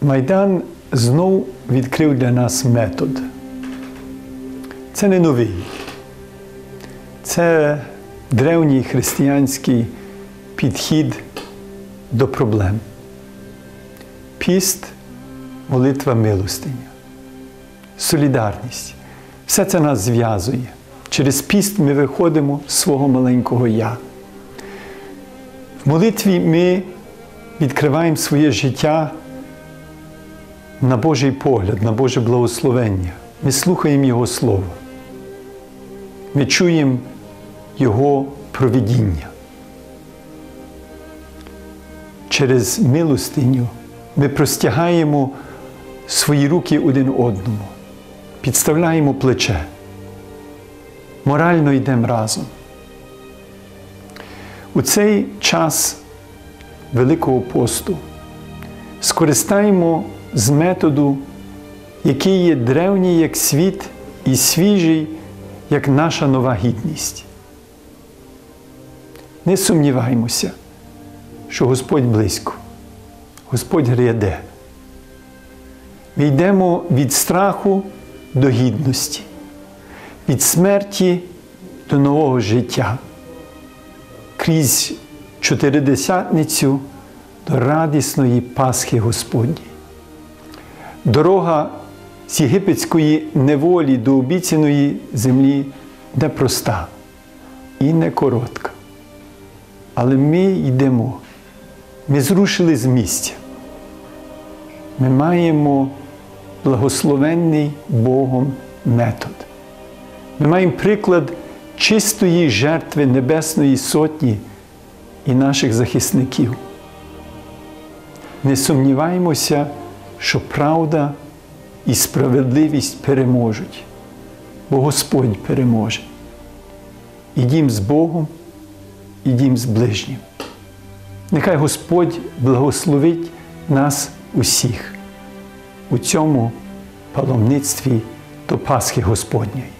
Майдан знов відкрив для нас метод. Це не новий. Це древній християнський підхід до проблем. Піст, молитва милостиня, солідарність. Все це нас зв'язує. Через піст ми виходимо з свого маленького я. В молитві ми відкриваємо своє життя на Божий погляд, на Боже благословення. Ми слухаємо Його Слово. Ми чуємо Його провідіння. Через милостиню ми простягаємо свої руки один одному, підставляємо плече, морально йдемо разом. У цей час Великого посту скористаємо з методу, який є древній як світ і свіжий, як наша нова гідність. Не сумніваємося, що Господь близько, Господь гряде. Ми йдемо від страху до гідності, від смерті до нового життя, крізь чотиридесятницю до радісної Пасхи Господні. Дорога з єгипетської неволі до обіцяної землі непроста і не коротка. Але ми йдемо, ми зрушили з місця. Ми маємо благословенний Богом метод. Ми маємо приклад чистої жертви Небесної Сотні і наших захисників. Не сумніваємося, що правда і справедливість переможуть, бо Господь переможе. Ідім з Богом, ідім з ближнім. Нехай Господь благословить нас усіх у цьому паломництві до Пасхи Господньої.